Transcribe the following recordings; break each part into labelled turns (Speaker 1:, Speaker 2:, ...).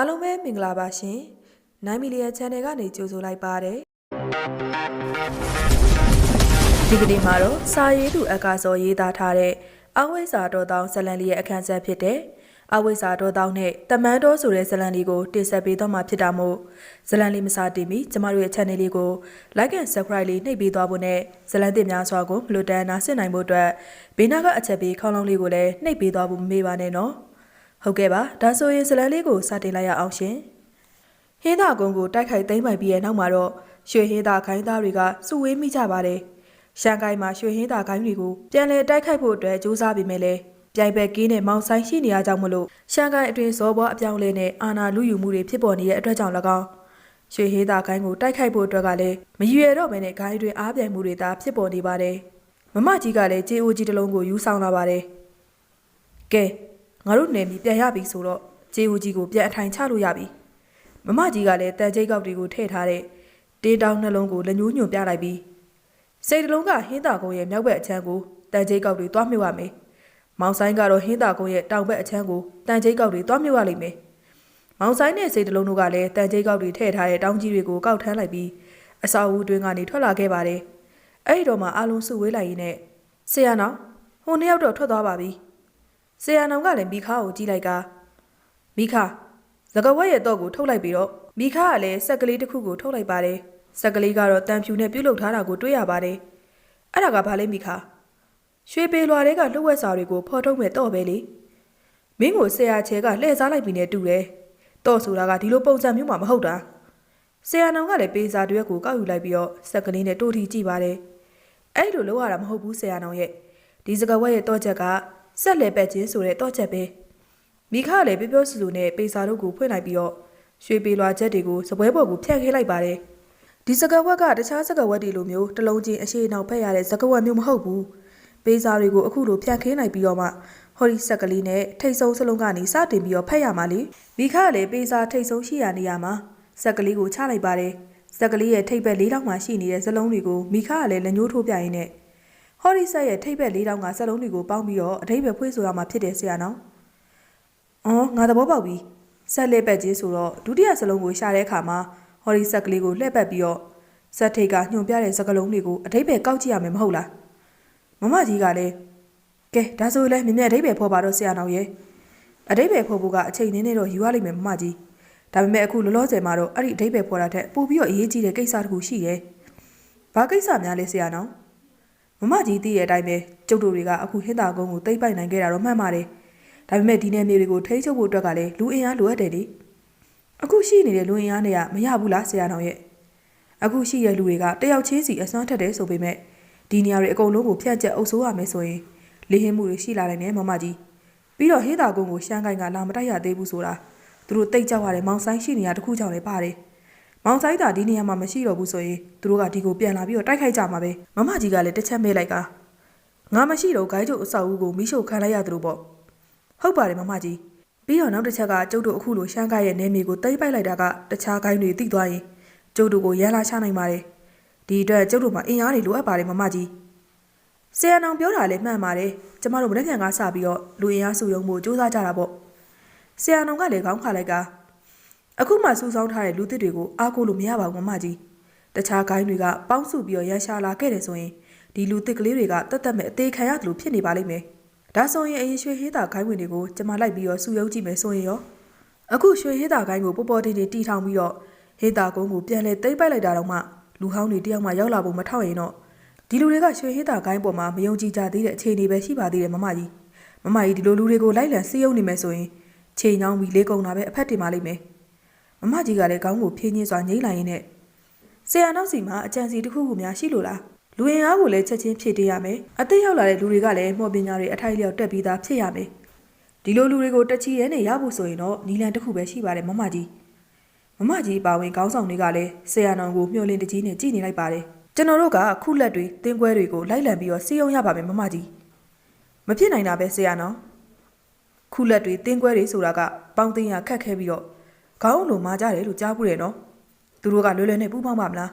Speaker 1: အားလုံးပဲမင်္ဂလာပါရှင်9 million channel ကနေကြိုဆိုလိုက်ပါတယ်ဒီကနေ့မှာတော့စာရေးသူအကာစောရေးသားထားတဲ့အဝိဇ္ဇာတော်တောင်းဇလန်လေးရဲ့အခန်းဆက်ဖြစ်တဲ့အဝိဇ္ဇာတော်တောင်းနဲ့တမန်တော်ဆိုတဲ့ဇလန်လေးကိုတင်ဆက်ပေးတော့မှာဖြစ်တာမို့ဇလန်လေးမစတင်မီကျမတို့ရဲ့ channel လေးကို like and subscribe လေးနှိပ်ပေးသွားဖို့နဲ့ဇလန်တင်များစွာကိုမလွတ်တမ်းနားဆင်နိုင်ဖို့အတွက်ဘေးနားကအချက်ပေးခေါင်းလုံးလေးကိုလည်းနှိပ်ပေးသွားဖို့မမေ့ပါနဲ့နော် ဟုတ်ကဲ့ပါဒါဆိုရင်ဇလန်လေးကိုစတင်လိုက်ရအောင်ရှင်ဟင်းသာကုန်းကိုတိုက်ခိုက်သိမ်းပိုက်ပြီးရဲ့နောက်မှာတော့ရွှေဟင်းသာခိုင်းသားတွေကစုဝေးမိကြပါတယ်ရှန်ကိုင်းမှာရွှေဟင်းသာခိုင်းတွေကိုပြန်လည်တိုက်ခိုက်ဖို့အတွက်ကြိုးစားပြီးမြဲလဲပြိုင်ဘက်ကင်းနဲ့မောင်ဆိုင်ရှိနေရကြောင်းမလို့ရှန်ကိုင်းအတွင်းဇောဘောအပြောင်းလဲနဲ့အာနာလူယူမှုတွေဖြစ်ပေါ်နေတဲ့အတွက်ကြောင့်၎င်းရွှေဟေးသာခိုင်းကိုတိုက်ခိုက်ဖို့အတွက်ကလည်းမရွယ်တော့ဘဲနဲ့ဂိုင်းတွင်အားပြိုင်မှုတွေသာဖြစ်ပေါ်နေပါတယ်မမကြီးကလည်းကြေအိုကြီးတစ်လုံးကိုယူဆောင်လာပါတယ်ကဲ ငါတို့နယ်မြေပြန်ရပြီဆိုတော့ကြေအိုကြီးကိုပြန်အထိုင်ချလို့ရပြီမမကြီးကလည်းတန်ကျိတ်ကောက်တွေကိုထည့်ထားတဲ့တေးတောင်းနှလုံးကိုလက်ညှိုးညွှန်ပြလိုက်ပြီးစိတ်တလုံးကဟင်းသာကုန်းရဲ့မြောက်ဘက်အချမ်းကိုတန်ကျိတ်ကောက်တွေတွားမြုပ်ရမယ်မောင်ဆိုင်ကတော့ဟင်းသာကုန်းရဲ့တောင်ဘက်အချမ်းကိုတန်ကျိတ်ကောက်တွေတွားမြုပ်ရလိမ့်မယ်မောင်ဆိုင်နဲ့စိတ်တလုံးတို့ကလည်းတန်ကြေးကောက်တွေထည့်ထားတဲ့တောင်းကြီးတွေကိုကောက်ထမ်းလိုက်ပြီးအစာအုပ်တွင်းကနေထွက်လာခဲ့ပါတယ်။အဲ့ဒီတော့မှအလုံးစုဝေးလိုက်ရင်းနဲ့ဆရာနောင်ဟိုနှစ်ယောက်တော့ထွက်သွားပါပြီ။ ဆရာနောင်ကလည်းမိခါကိုကြည့်လိုက်ကမိခါသကဝက်ရဲ့တော့ကိုထုတ်လိုက်ပြီးတော့မိခါကလည်းဆက်ကလေးတစ်ခုကိုထုတ်လိုက်ပါတယ်။ဆက်ကလေးကတော့တန်ဖြူနဲ့ပြုတ်လုထားတာကိုတွေ့ရပါတယ်။အဲ့ဒါကဘာလဲမိခါရွှေပေလွာတွေကလှုပ်ဝက်စာတွေကိုဖော်ထုတ်မဲ့တော့ပဲလေ။မင်းကိုဆရာချဲကလှည့်စားလိုက်ပြီးနေတူတယ်။တော့ဆိုတာကဒီလိုပုံစံမျိုးမှမဟုတ်တာ။ဆရာနောင်ကလည်းပေးစာတွေကိုကောက်ယူလိုက်ပြီးတော့စက်ကလေးနဲ့တိုးထီကြည့်ပါတယ်။အဲ့လိုလုပ်ရတာမဟုတ်ဘူးဆရာနောင်ရဲ့။ဒီစကဝက်ရဲ့တော့ချက်က ဆက်လက်ပက်ချင်းဆိုတဲ့တော့ချက်ပဲ။မိခကလည်းပြောပြောဆူဆူနဲ့ပေးစာတို့ကိုဖွင့်လိုက်ပြီးတော့ရွှေပေလွာချက်တွေကိုစပွဲပေါ်ကိုဖြန့်ခဲလိုက်ပါတယ်။ဒီစကဝက်ကတခြားစကဝက်တွေလိုမျိုးတစ်လုံးချင်းအရှိနောက်ဖက်ရတဲ့စကဝက်မျိုးမဟုတ်ဘူး။ပေးစာတွေကိုအခုလိုဖြန့်ခဲနိုင်ပြီးတော့မှဟော်ဒီဆက်ကလေးနဲ့ထိတ်ဆုံးစလုံးကနေစတင်ပြီးတော့ဖက်ရမှာလေမိခကလည်းပေးစာထိတ်ဆုံးရှိရနေရမှာဆက်ကလေးကိုချလိုက်ပါတယ်ဆက်ကလေးရဲ့ထိတ်ဘက်လေးတောင်မှရှိနေတဲ့ဇလုံးတွေကိုမိခကလည်းလက်ညှိုးထိုးပြရင်းနဲ့ ဟော်ဒီဆက်ရဲ့ထိတ်ဘက်လေးတောင်ကဇလုံးတွေကိုပေါင်းပြီးတော့အထိတ်ဘက်ဖွေးဆိုရမှာဖြစ်တယ်ဆရာနော်အော်ငါသဘောပေါက်ပြီဆက်လက်ပက်ကြီးဆိုတော့ဒုတိယဇလုံးကိုရှာတဲ့အခါမှာဟော်ဒီဆက်ကလေးကိုလှည့်ပတ်ပြီးတော့ဆက်ထိတ်ကညွန်ပြတဲ့စကလုံးတွေကိုအထိတ်ဘက်ကောက်ကြည့်ရမယ်မဟုတ်လားမမကြီးကလည်းကဲဒါဆိုလည်းမြင်မြတ်အထိတ်ဘယ်ဖော်ပါတော့ဆရာနောင်ရဲ့အထိတ်ဘယ်ဖော်ဖို့ကအချိန်နည်းနည်းတော့ယူရလိမ့်မယ်မမကြီးဒါပေမဲ့အခုလောလောဆယ်မှာတော့အဲ့ဒီအထိတ်ဘယ်ဖော်တာထက်ပိုပြီးတော့အရေးကြီးတဲ့ကိစ္စတစ်ခုရှိရဲ့ဘာကိစ္စများလဲဆရာနောင် မမကြီးသိတဲ့အတိုင်းပဲကျုပ်တို့တွေကအခုဟင်းသာကုန်းကိုတိတ်ပိုက်နိုင်ခဲ့တာတော့မှန်ပါတယ်ဒါပေမဲ့ဒီနယ်မြေတွေကိုထိန်းချုပ်ဖို့အတွက်ကလည်းလူအင်အားလိုအပ်တယ်လေအခုရှိနေတဲ့လူအင်အားတွေကမရဘူးလားဆရာနောင်ရဲ့အခုရှိတဲ့လူတွေကတယောက်ချင်းစီအစွမ်းထက်တယ်ဆိုပေမဲ့ဒီနေရာတွေအကုန်လုံးကိုဖျက်ချက်အုပ်ဆိုးရမယ်ဆိုရင်လေးဟင်းမှုတွေရှိလာနိုင်တယ်မမကြီးပြီးတော့ဟေးတာကုန်းကိုရှမ်းကိုင်းကလာမတိုက်ရသေးဘူးဆိုတာသူတို့တိတ်ကြောက်ရတဲ့မောင်ဆိုင်ရှိနေရတခုကြောင့်လည်းပါတယ် မောင်ဆိုင်တာဒီနေရာမှာမရှိတော့ဘူးဆိုရင်သူတို့ကဒီကိုပြန်လာပြီးတော့တိုက်ခိုက်ကြမှာပဲမမကြီးကလည်းတစ်ချက်မဲလိုက်ကငါမရှိတော့ဂိုင်းကျုပ်အဆောက်အဦကိုမိရှုခံလိုက်ရတယ်လို့ပေါ့ဟုတ်ပါတယ်မမကြီးပြီးတော့နောက်တစ်ချက်ကကျုပ်တို့အခုလိုရှမ်းကိုင်းရဲ့နေမီကိုတိတ်ပိုက်လိုက်တာကတခြားဂိုင်းတွေတိသွားရင်ကျုပ်တို့ကိုရန်လာချနိုင်ပါတယ်ဒီအတွက်ကျုပ်တို့မှာအင်အားတွေလိုအပ်ပါတယ်မမကြီးဆရာနောင်ပြောတာလည်းမှန်ပါတယ်ကျမတို့မနေ့ကကစပြီးတော့လူအင်အားစုယုံမှုစူးစမ်းကြတာပေါ့ဆရာနောင်ကလည်းခေါင်းခါလိုက်က အခုမှစူးစောင်းထားတဲ့လူသစ်တွေကိုအားကိုးလို့မရပါဘူးမမကြီးတခြားဂိုင်းတွေကပေါင်းစုပြီးတော့ရန်ရှာလာခဲ့တယ်ဆိုရင်ဒီလူသစ်ကလေးတွေကတတ်တတ်မဲ့အသေးခံရတယ်လို့ဖြစ်နေပါလိမ့်မယ်ဒါဆိုရင်အရင်ရွှေဟေးတာဂိုင်းဝင်တွေကိုကျမလိုက်ပြီးတော့စုယုံကြည့်မယ်ဆိုရင်ရောအခုရွှေဟေးတာဂိုင်းကိုပေါ်ပေါ်တင်တင်တီထောင်ပြီးတော့ဟေးတာကုန်းကိုပြန်လဲသိမ့်ပိုက်လိုက်တာတော့မှလူဟောင်းတွေတယောက်မှရောက်လာဖို့မထောက်ရင်တော့ဒီလူတွေကရွှေဟိတာဂိုင်းပေါ်မှာမယုံကြည်ကြသေးတဲ့အခြေအနေပဲရှိပါသေးတယ်မမကြီးမမကြီးဒီလိုလူတွေကိုလိုက်လံစီးယုံနေမယ်ဆိုရင်ချိန်ချောင်းပြီးလေးကုံတာပဲအဖက်တင်ပါလိမ့်မယ် မမကြီးကလည်းကောင်းကိုဖြင်းချင်းစွာငိမ့်လိုက်ရင်းနဲ့ဆရာနောက်စီမှာအကြံစီတစ်ခုခုများရှိလို့လားလူရင်အားကိုလည်းချက်ချင်းဖြည့်ပေးရမယ်အသက်ရောက်လာတဲ့လူတွေကလည်းမော်ပညာတွေအထိုက်လျောက်တက်ပြီးသားဖြစ်ရမယ်ဒီလိုလူတွေကိုတက်ချီရဲနဲ့ရဖို့ဆိုရင်တော့နီလန်တစ်ခုပဲရှိပါတယ်မမကြီးမမကြီးပါဝင်ကောင်းဆောင်တွေကလည်းဆရာနောင်ကိုမျှော်လင့်တကြီးနဲ့ကြည်နေလိုက်ပါတယ်ကျွန်တော်တို့ကခုလက်တွေတင်းခွဲတွေကိုလိုက်လံပြီးတော့စီးအောင်ရပါမယ်မမကြီးမဖြစ်နိုင်တာပဲဆရာနော်ခုလက်တွေတင်းခွဲတွေဆိုတာကပေါင်းတင်ရခက်ခဲပြီးတော့ ခေါင်းလိုမာကြတယ်လို့ကြားဘူးတယ်နော်သူတို့ကလွယ်လွယ်နဲ့ပူးပေါင်းပါမလား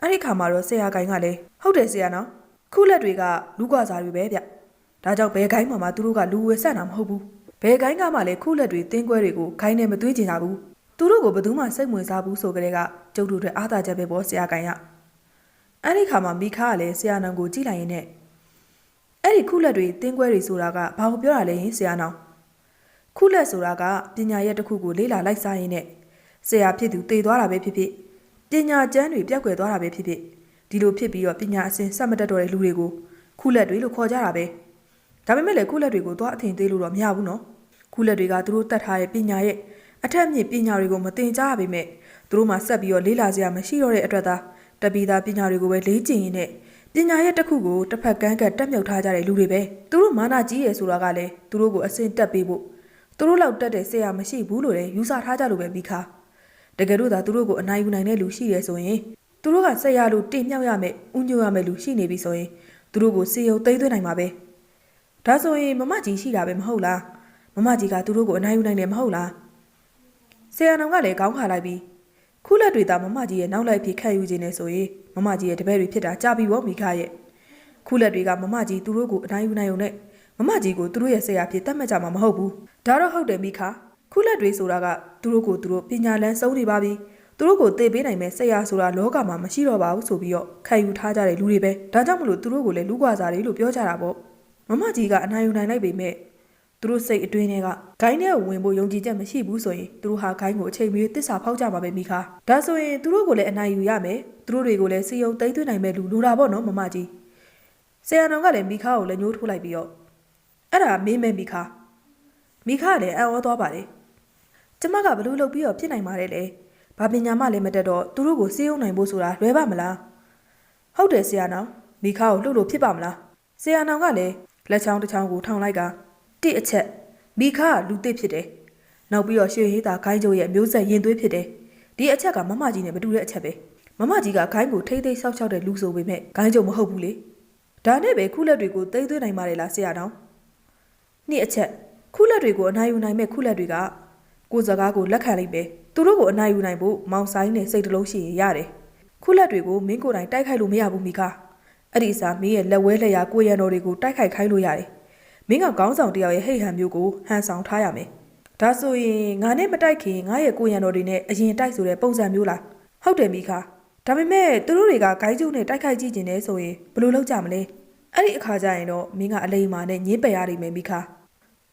Speaker 1: အဲ့ဒီခါမှာတော့ဆရာကိုင်ကလည်းဟုတ်တယ်ဆရာနော်ခုလက်တွေကလူကွာစာတွေပဲဗျဒါကြောင့်ဘယ်ခိုင်းမှမှသူတို့ကလူဝယ်ဆက်တာမဟုတ်ဘူးဘဘယ်ကိုင်းကမှလည်းခုလက်တွေတင်းကွဲတွေကိုခိုင်းနေမသွင်းချင်ကြဘူးသူတို့ကိုဘယ်သူမှစိတ်ဝင်စားဘူးဆိုကြတဲ့ကကျုပ်တို့တွေအားသာချက်ပဲပေါ့ဆရာကိုင်းရအဲ့ဒီခါမှာမိခါကလည်းဆရာနောင်ကိုကြည့်လိုက်ရင်နဲ့အဲ့ဒီခုလက်တွေတင်းကွဲတွေဆိုတာကဘာကိုပြောတာလဲဟင်ဆရာနောင် ခုလက်ဆိုတာကပညာရဲ့တစ်ခုကိုလေ့လာလိုက်စားရင်းနဲ့ဆရာဖြစ်သူတည်သွားတာပဲဖြစ်ဖြစ်ပညာကျမ်းတွေပြက်ကွယ်သွားတာပဲဖြစ်ဖြစ်ဒီလိုဖြစ်ပြီးတော့ပညာအစဉ်စက်မတက်တော့တဲ့လူတွေကိုခုလက်တွေလို့ခေါ်ကြတာပဲဒါပေမဲ့လည်းခုလက်တွေကိုသွားအထင်သေးလို့တော့မရဘူးနော်ခုလက်တွေကသူတို့တတ်ထားတဲ့ပညာရဲ့အထက်မြင့်ပညာတွေကိုမသင်ကြားရပေမဲ့သူတို့မှဆက်ပြီးတော့လေးလာစရာမရှိတော့တဲ့အတွက်သာတပီသားပညာတွေကိုပဲလေ့ကျင့်ရင်းနဲ့ပညာရဲ့တစ်ခုကိုတစ်ဖက်ကန်းကတက်မြုပ်ထားကြတဲ့လူတွေပဲသူတို့မာနကြီးရယ်ဆိုတာကလည်းသူတို့ကိုအစင်တက်ပေးဖို့ သူတို့လောက်တက်တဲ့ဆရာမရှိဘူးလို့လည်းယူဆထားကြလို့ပဲပြီးခါတကယ်လို့သာသူတို့ကိုအနိုင်ယူနိုင်တဲ့လူရှိရယ်ဆိုရင်သူတို့ကဆက်ရလို့တင်မြောက်ရမယ်ဥညွတ်ရမယ်လူရှိနေပြီဆိုရင်သူတို့ကိုစေယုံသိမ့်သွင်းနိုင်မှာပဲဒါဆိုရင်မမကြီးရှိတာပဲမဟုတ်လားမမကြီးကသူတို့ကိုအနိုင်ယူနိုင်တယ်မဟုတ်လားဆရာနောင်ကလည်းကောင်းခါလိုက်ပြီးခုလက်တွေသာမမကြီးရဲ့နောက်လိုက်ဖြစ်ခတ်ယူခြင်းနဲ့ဆိုရင်မမကြီးရဲ့တပည့်တွေဖြစ်တာကြာပြီပေါ့မိခရဲ့ခုလက်တွေကမမကြီးသူတို့ကိုအနိုင်ယူနိုင်ုံနဲ့ မမကြီးကိုသူတို့ရဲ့ဆရာဖြစ်တတ်မှတ်ကြမှာမဟုတ်ဘူးဒါတော့ဟုတ်တယ်မိခခုလက်တွေဆိုတာကသူတို့ကိုသူတို့ပညာလန်းစုံနေပါပြီသူတို့ကိုသိပေးနိုင်မဲ့ဆရာဆိုတာလောကမှာမရှိတော့ပါဘူးဆိုပြီးတော့ခံယူထားကြတဲ့လူတွေပဲဒါကြောင့်မလို့သူတို့ကိုလည်းလူကွာစားတွေလို့ပြောကြတာပေါ့မမကြီးကအနိုင်ယူနိုင်လိုက်ပေမဲ့သူတို့စိတ်အတွင်းထဲကဂိုင်းထဲကိုဝင်ဖို့ယုံကြည်ချက်မရှိဘူးဆိုရင်သူတို့ဟာဂိုင်းကိုအချိန်မီတစ္ဆာဖောက်ကြမှာပဲမိခါဒါဆိုရင်သူတို့ကိုလည်းအနိုင်ယူရမယ်သူတို့တွေကိုလည်းစီယုံသိမ့်သွင်းနိုင်မဲ့လူလိုတာပေါ့နော်မမကြီးဆရာတော်ကလည်းမိခါကိုလည်းညှိုးထိုးလိုက်ပြီးတော့ အဲ့ဒါမင်းမဲမိခါမိခါကလည်းအံ့ဩသွားပါတယ်ကျမကဘလို့လုပ်ပြီးတော့ဖြစ်နိုင်ပါတယ်လေဘာပညာမှလည်းမတက်တော့သူတို့ကိုစီယုံနိုင်ဖို့ဆိုတာလွယ်ပါမလားဟုတ်တယ်ဆရာနောင်မိခါကိုလှုပ်လို့ဖြစ်ပါမလားဆရာနောင်ကလည်းလက်ချောင်းတစ်ချောင်းကိုထောင်လိုက်ကတစ်အချက်မိခါကလူတစ်ဖြစ်တယ်နောက်ပြီးတော့ရွှေဟေးသာခိုင်းကျိုးရဲ့မျိုးဆက်ရင်သွေးဖြစ်တယ်ဒီအချက်ကမမကြီးနဲ့မတူတဲ့အချက်ပဲမမကြီးကခိုင်းကိုထိမ့်သိမ့်ဆောက်ရှောက်တဲ့လူဆိုပေမဲ့ခိုင်းကျုံမဟုတ်ဘူးလေဒါနဲ့ပဲခုလက်တွေကိုတိမ့်သွင်းနိုင်ပါတယ်လားဆရာတောင် နှစ်အချက်ခုလက်တွေကိုအနိုင်ယူနိုင်မဲ့ခုလက်တွေကကိုယ်စကားကိုလက်ခံလိုက်ပဲသူတို့ကိုအနိုင်ယူနိုင်ဖို့မောင်ဆိုင်နဲ့စိတ်တလုံးရှိရင်ရတယ်ခုလက်တွေကိုမင်းကိုယ်တိုင်တိုက်ခိုက်လို့မရဘူးမိခါအဲ့ဒီအစားမင်းရဲ့လက်ဝဲလက်ရာကိုယ်ရံတော်တွေကိုတိုက်ခိုက်ခိုင်းလို့ရတယ်မင်းကခေါင်းဆောင်တယောက်ရဲ့ဟိတ်ဟန်မျိုးကိုဟန်ဆောင်ထားရမယ်ဒါဆိုရင်ငါနဲ့မတိုက်ခင်ငါရဲ့ကိုယ်ရံတော်တွေနဲ့အရင်တိုက်ဆိုတဲ့ပုံစံမျိုးလားဟုတ်တယ်မိခါဒါပေမဲ့သူတို့တွေကဂိုင်းကျုံနဲ့တိုက်ခိုက်ကြည့်ကျင်နေဆိုရင်ဘယ်လိုလုပ်ကြမလဲ အဲ့ဒီအခါကျရင်တော့မင်းကအလိမ္မာနဲ့ညင်းပယ်ရလိမ့်မယ်မိခါ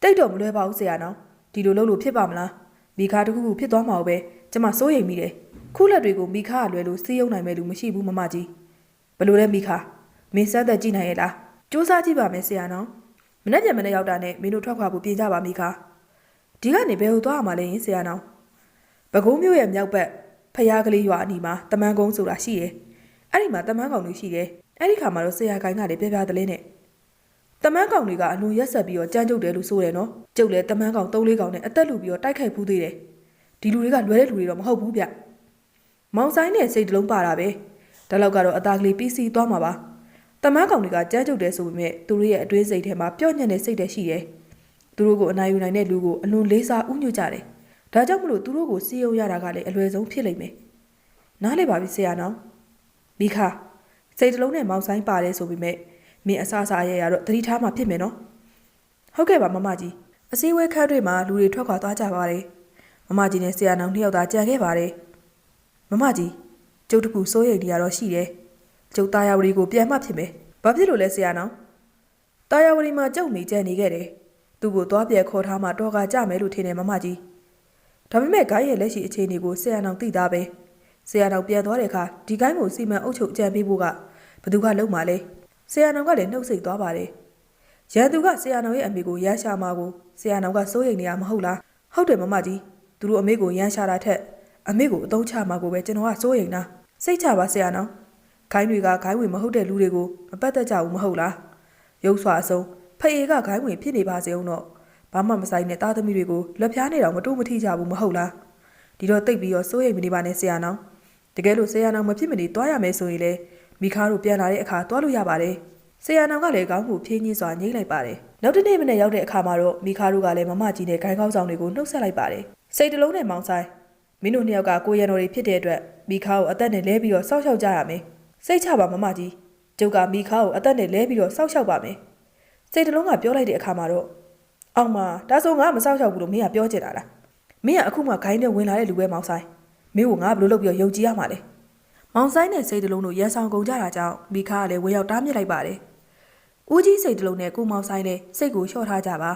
Speaker 1: တိတ်တော့မလွဲပါဘူးဆရာနော်ဒီလိုလုပ်လို့ဖြစ်ပါမလားမိခါတခုခုဖြစ်သွားမှာပဲကျမစိုးရိမ်မိတယ်ခုလက်တွေကိုမိခါကလွယ်လို့စီးယုံနိုင်မဲ့လူမရှိဘူးမမကြီးဘယ်လိုလဲမိခါမင်းစမ်းသက်ကြည့်နိုင်ရဲ့လားစူးစမ်းကြည့်ပါမယ်ဆရာနော်မနေ့ပြန်မနေ့ရောက်တာနဲ့မင်းတို့ထွက်ခွာဖို့ပြင်ကြပါမိခါဒီကနေဘယ်ကိုသွားရမှာလဲယင်ဆရာနော်ပဲခူးမြို့ရဲ့မြောက်ဘက်ဖျားကလေးရွာအနီးမှာတမန်ကုန်းဆိုတာရှိတယ်အဲ့ဒီမှာတမန်ကောင်တွေရှိတယ် အဲ့ဒီခါမှာတော့ဆရာကိုင်းကလည်းပြပြတလင်းနဲ့တမန်းကောင်တွေကအလွန်ရက်ဆက်ပြီးတော့ကြမ်းကြုတ်တယ်လို့ဆိုတယ်နော်ကျုပ်လည်းတမန်းကောင်၃လေးကောင်နဲ့အသက်လူပြီးတော့တိုက်ခိုက်ဖူးသေးတယ်ဒီလူတွေကလွယ်တဲ့လူတွေတော့မဟုတ်ဘူးဗျမောင်ဆိုင်နဲ့စိတ်တလုံးပါတာပဲဒါလောက်ကတော့အသားကလေးပြီးစီးသွားမှာပါတမန်းကောင်တွေကကြမ်းကြုတ်တယ်ဆိုပေမဲ့သူတို့ရဲ့အတွင်းစိတ်ထဲမှာပျော့ညံ့တဲ့စိတ်တွေရှိတယ်သူတို့ကိုအနိုင်ယူနိုင်တဲ့လူကိုအလွန်လေးစားဥညွတ်ကြတယ်ဒါကြောင့်မလို့သူတို့ကိုစီးရုံရတာကလည်းအလွယ်ဆုံးဖြစ်လိမ့်မယ်နားလေပါပြီဆရာနော်မိခ စိတ်တလုံးနဲ့မောင်ဆိုင်ပါတယ်ဆိုပေမဲ့မင်းအဆအဆအရရတော့သတိထားမှဖြစ်မယ်နော်ဟုတ်ကဲ့ပါမမကြီးအစည်းအဝေးခန်းတွေမှာလူတွေထွက်ခွာသွားကြပါတယ်မမကြီးနဲ့ဆရာနောင်နှစ်ယောက်သာကြံခဲ့ပါတယ်မမကြီးကျုပ်တကူစိုးရိမ်နေရတော့ရှိတယ်ကျုပ်တာယာဝတီကိုပြန်မှဖြစ်မယ်ဘာဖြစ်လို့လဲဆရာနောင်တာယာဝတီမှာကျုပ်မိကြံနေခဲ့တယ်သူ့ကိုသွားပြဲခေါ်ထားမှတော့ကကြမယ်လို့ထင်တယ်မမကြီးဒါပေမဲ့ဂိုင်းရဲ့လက်ရှိအခြေအနေကိုဆရာနောင်သိသားပဲ ဆရာနောင်ပြန်သွားတဲ့အခါဒီဂိုင်းကိုစီမံအုပ်ချုပ်အကြံပေးဖို့ကဘယ်သူကလုပ်မှာလဲဆရာနောင်ကလည်းနှုတ်ဆက်သွားပါတယ်။ရန်သူကဆရာနောင်ရဲ့အမေကိုရမ်းရှာမှာကိုဆရာနောင်ကစိုးရိမ်နေတာမဟုတ်လား။ဟုတ်တယ်မမကြီး။သူတို့အမေကိုရမ်းရှာတာထက်အမေကိုအသုံးချမှာကိုပဲကျွန်တော်ကစိုးရိမ်တာ။စိတ်ချပါဆရာနောင်။ခိုင်းတွေကခိုင်းဝင်မဟုတ်တဲ့လူတွေကိုမပတ်သက်ကြဘူးမဟုတ်လား။ရုပ်စွာအဆုံးဖအေကခိုင်းဝင်ဖြစ်နေပါစေအောင်တော့ဘာမှမဆိုင်တဲ့သားသမီးတွေကိုလက်ပြားနေတော့မတူမထိကြဘူးမဟုတ်လား။ဒီတော့တိတ်ပြီးတော့စိုးရိမ်မနေပါနဲ့ဆရာနောင်။ တကယ်လို့ဆရာနောင်မဖြစ်မနေတွားရမယ်ဆိုရင်လေမိခါတို့ပြန်လာတဲ့အခါတွားလို့ရပါတယ်။ဆရာနောင်ကလည်းကောင်းမှုဖြင်းညင်းစွာညှိလိုက်ပါတယ်။နောက်တစ်နေ့မနေ့ရောက်တဲ့အခါမှာတော့မိခါတို့ကလည်းမမကြီးနဲ့ဂိုင်းကောင်းဆောင်တွေကိုနှုတ်ဆက်လိုက်ပါတယ်။စိတ်တလုံးနဲ့မောင်းဆိုင်မင်းတို့နှစ်ယောက်ကကိုရံတော်တွေဖြစ်တဲ့အတွက်မိခါကိုအသက်နဲ့လဲပြီးတော့စောက်ရှောက်ကြရမယ်။စိတ်ချပါမမကြီး။ကျုပ်ကမိခါကိုအသက်နဲ့လဲပြီးတော့စောက်ရှောက်ပါမယ်။စိတ်တလုံးကပြောလိုက်တဲ့အခါမှာတော့အောင်မဒါဆိုငါမစောက်ချောက်ဘူးလို့မင်းကပြောချင်တာလားမင်းကအခုမှဂိုင်းနဲ့ဝင်လာတဲ့လူပဲမောင်ဆိုင် မင်းကငါဘယ်လိုလုပ်ပြီးတော့ယုံကြည်ရမှာလဲမောင်ဆိုင်နဲ့စိတ်တလုံးတို့ရန်ဆောင်ကုန်ကြတာကြောင့်မိခါကလည်းဝေရောက်တားမြစ်လိုက်ပါတယ်ဦးကြီးစိတ်တလုံးနဲ့ကိုမောင်ဆိုင်လည်းစိတ်ကိုလျှော့ထားကြပါ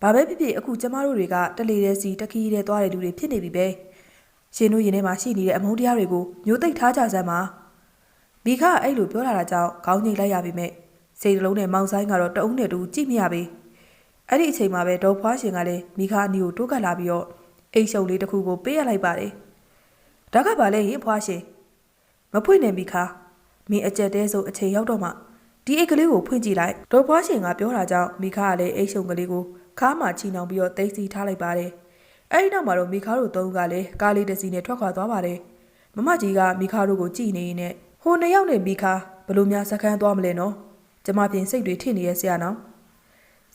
Speaker 1: ဘာပဲဖြစ်ဖြစ်အခုကျမတို့တွေကတလေတဲ့စီတခီးတဲ့သွားတဲ့လူတွေဖြစ်နေပြီပဲရှင်တို့ရင်ထဲမှာရှိနေတဲ့အမုန်းတရားတွေကိုမျိုးသိပ်ထားကြစမ်းပါမိခါကအဲ့လိုပြောလာတာကြောင့်ခေါင်းငိတ်လိုက်ရပြီမဲ့စိတ်တလုံးနဲ့မောင်ဆိုင်ကတော့တအုံးနဲ့တူကြည့်မရပြီအဲ့ဒီအချိန်မှာပဲဒေါ်ဖွားရှင်ကလည်းမိခါအနီကိုတိုးကပ်လာပြီးတော့အိတ်ရှုပ်လေးတစ်ခုကိုပေးရလိုက်ပါတယ်။ ဒါကဘာလဲရင်ဖွားရှင်မဖွင့်နေမိခါမင်းအကြက်တဲဆိုအချိန်ရောက်တော့မှဒီအိတ်ကလေးကိုဖွင့်ကြည့်လိုက်ဒေါ်ဖွားရှင်ကပြောတာကြောင့်မိခါကလည်းအိတ်ရှုပ်ကလေးကိုခါမှချီနှောင်ပြီးတော့တိတ်စီထားလိုက်ပါတယ်။အဲ့ဒီနောက်မှာတော့မိခါတို့သုံးဦးကလည်းကားလေးတစ်စီးနဲ့ထွက်ခွာသွားပါတယ်။မမကြီးကမိခါတို့ကိုကြည့်နေရင်းနဲ့ဟိုနှစ်ယောက်နဲ့မိခါဘလို့များစကန်းသွားမလဲနော်။ကျမပြင်စိတ်တွေထင်နေရဲ့ဆရာနော်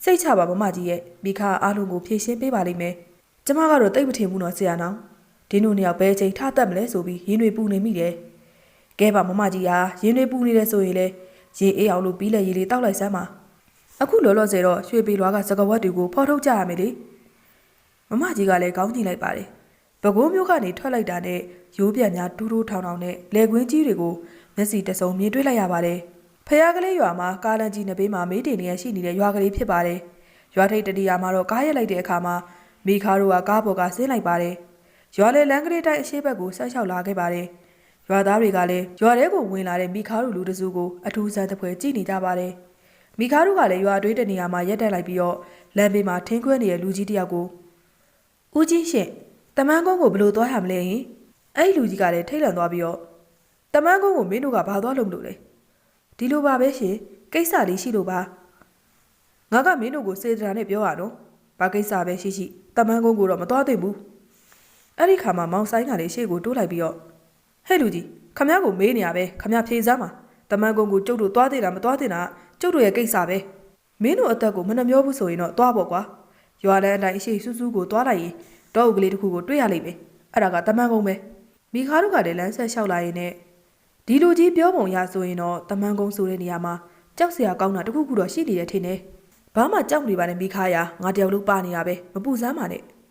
Speaker 1: စိတ်ချပါမမကြီးရဲ့မိခါအားလုံးကိုဖြည့်ရှင်းပေးပါလိမ့်မယ်။ကျမကတော့တိတ်မထင်ဘူးနော်ဆရာနော င်။ဒီနိုနှစ်ယောက်ဘယ်ချိန်ထတတ်မလဲဆိုပြီးရင်တွေပူနေမိတယ်။ကဲပါမမကြီးဟာရင်တွေပူနေတယ်ဆိုရင်လေရေအေးအောင်လို့ပြီးလဲရေလေးတောက်လိုက်စမ်းပါ။အခုလောလောဆယ်တော့ရွှေပေလွားကစကဝတ်တွေကိုဖော်ထုတ်ကြရမယ်လေ။မမကြီးကလည်းကောင်းကြည့်လိုက်ပါတယ်။ဘကိုးမျိုးကနေထွက်လိုက်တာနဲ့ရိုးပြန်များတူးတူးထောင်ထောင်နဲ့လေကွင်းကြီးတွေကိုမျက်စိတစုံမြင်တွေ့လိုက်ရပါတယ်။ဖះကလေးရွာမှာကားလန်ကြီးနှစ်ဘေးမှာမေးတင်နေရရှိနေတဲ့ရွာကလေးဖြစ်ပါတယ်။ရွာထိပ်တတိယမှာတော့ကားရက်လိုက်တဲ့အခါမှာမိခါတို့ကကားပေါ်ကဆင်းလိုက်ပါတယ်။ ရွာလေလမ်းကလေးတိုင်းအရှိဘက်ကိုဆက်လျှောက်လာခဲ့ပါတယ်။ရွာသားတွေကလည်းရွာထဲကိုဝင်လာတဲ့မိခါတို့လူတစုကိုအထူးဆန်းတစ်ဖွဲကြည့်နေကြပါတယ်။မိခါတို့ကလည်းရွာအတွင်းတနေရာမှာရက်တက်လိုက်ပြီးတော့လမ်းဘေးမှာထင်းခွဲနေတဲ့လူကြီးတစ်ယောက်ကိုဦးကြီးရှင်တမန်းကုန်းကိုဘယ်လိုသွားရမလဲဟင်အဲ့ဒီလူကြီးကလည်းထိတ်လန့်သွားပြီးတော့တမန်းကုန်းကိုမင်းတို့ကဘာသွားလို့မလို့လဲဒီလိုပါပဲရှင်ကိစ္စလေးရှိလို့ပါငါကမင်းတို့ကိုစေတနာနဲ့ပြောရတော့ဘာကိစ္စပဲရှိရှိတမန်းကုန်းကိုတော့မသွားသင့်ဘူး အဲ့ဒီခါမှာမောင်ဆိုင်ကလည်းရှေ့ကိုတိုးလိုက်ပြီးတော့ဟဲ့လူကြီးခမ ्या ကိုမေးနေရပဲခမ ्या ဖြေစမ်းပါတမန်းကုန်းကိုကျုပ်တို့သွားသေးတာမသွားသေးတာကျုပ်တို့ရဲ့ကိစ္စပဲမင်းတို့အသက်ကိုမနှမျောဘူးဆိုရင်တော့သွားပေါ့ကွာရွာလန်းအတိုင်းအရှိစူးစူးကိုသွားလိုက်ရင်တော့ဥကလေးတစ်ခုကိုတွေ့ရလိမ့်မယ်အဲ့ဒါကတမန်းကုန်းပဲမိခါတို့ကလည်းလမ်းဆက်လျှောက်လာရင်နဲ့ဒီလူကြီးပြောပုံရဆိုရင်တော့တမန်ကုန်းဆိုတဲ့နေရာမှာကြောက်စရာကောင်းတာတခုခုတော့ရှိနေတယ်ထင်တယ်။ဘာမှကြောက်နေပါနဲ့မိခါရငါတယောက်လုံးပါနေတာပဲမပူစမ်းပါနဲ့။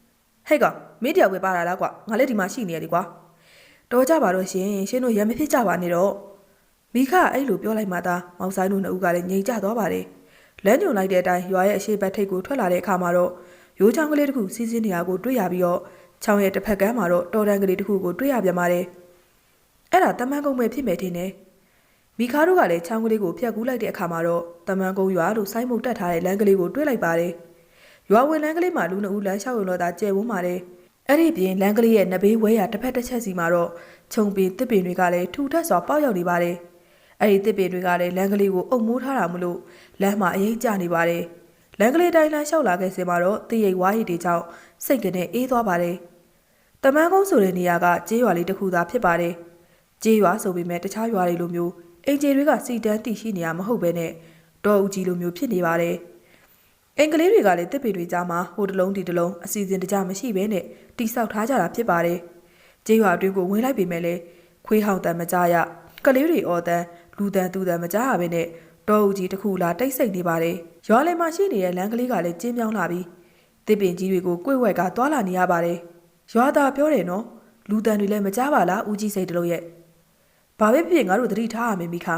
Speaker 1: ဟဲ့ကောင်မင်းတယောက်ပဲပါလာလားကွာငါလည်းဒီမှာရှိနေရတယ်ကွာ။တော်ကြပါတော့ရှင်ရှင်တို့ရံမဖြစ်ကြပါနဲ့တော့။မိခအဲ့လိုပြောလိုက်မှသာမောင်ဆိုင်တို့နှစ်ဦးကလည်းငြိမ်ကျသွားပါတယ်။လမ်းညွန်လိုက်တဲ့အတိုင်းရွာရဲ့အရှိတ်ဘက်ထိပ်ကိုထွက်လာတဲ့အခါမှာတော့ရိုးချောင်းကလေးတစ်ခုစီးစင်းနေတာကိုတွေ့ရပြီးတော့ချောင်းရဲ့တစ်ဖက်ကမ်းမှာတော့တော်တန်ကလေးတစ်ခုကိုတွေ့ရပြန်ပါတယ်။အဲ့ဒါတမန်ကုန်းပဲဖြစ်မယ်ထင်တယ်။မိခါတို့ကလည်းချောင်းကလေးကိုဖျက်ကူးလိုက်တဲ့အခါမှာတော့တမန်ကုန်းရွာလို့စိုင်းမုတ်တက်ထားတဲ့လမ်းကလေးကိုတွေ့လိုက်ပါတယ်။ ရွာဝင်လမ်းကလေးမှာလူနှစ်ဦးလမ်းလျှောက်ရုံတော့သာကျဲဝန်းပါတယ်။အဲ့ဒီပြင်လမ်းကလေးရဲ့နဘေးဝဲရတစ်ဖက်တစ်ချက်စီမှာတော့ခြုံပင်တစ်ပင်တွေကလည်းထူထပ်စွာပေါက်ရောက်နေပါတယ်။အဲ့ဒီတစ်ပင်တွေကလည်းလမ်းကလေးကိုအုပ်မိုးထားတာမလို့လမ်းမှာအရင်ကျနေပါတယ်။လမ်းကလေးတိုင်းလမ်းလျှောက်လာခဲ့စင်မှာတော့တရိပ်ဝါးရည်တွေကြောင့်စိတ်ကနေအေးသွားပါတယ်။တမန်ကုန်းဆိုတဲ့နေရာကကျေးရွာလေးတစ်ခုသာဖြစ်ပါတယ်။ကြေးရွာဆိုပေမဲ့တခြားရွာတွေလိုမျိုးအင်ဂျီတွေကစီတန်းတည်ရှိနေရမဟုတ်ပဲနဲ့တောအူကြီးလိုမျိုးဖြစ်နေပါတယ်။ အင်္ဂလိပ်တွေကလည်းတစ်ပေတွေကြားမှာဟိုတလုံးဒီတလုံးအစီအစဉ်တကြမရှိပဲနဲ့တိဆောက်ထားကြတာဖြစ်ပါတယ်။ကြေးရွာအတွင်းကိုဝင်လိုက်ပေမဲ့လည်းခွေးဟောင်တန်မကြရကလေးတွေအော်တန်လူတန်သူတန်မကြရပဲနဲ့တောအူကြီးတစ်ခုလာတိတ်ဆိတ်နေပါတယ်။ရွာလယ်မှာရှိနေတဲ့လမ်းကလေးကလည်းကျင်းပြောင်းလာပြီးတစ်ပင်ကြီးတွေကိုကိုယ့်ဝက်ကသွာလာနေရပါတယ်။ရွာသားပြောတယ်နော်လူတန်တွေလည်းမကြပါလားဦးကြီးစိတ်တလို့ရဲ့ဘာပဲဖြစ်ဖြစ်ငါတို့သတိထားရမယ်မိခါ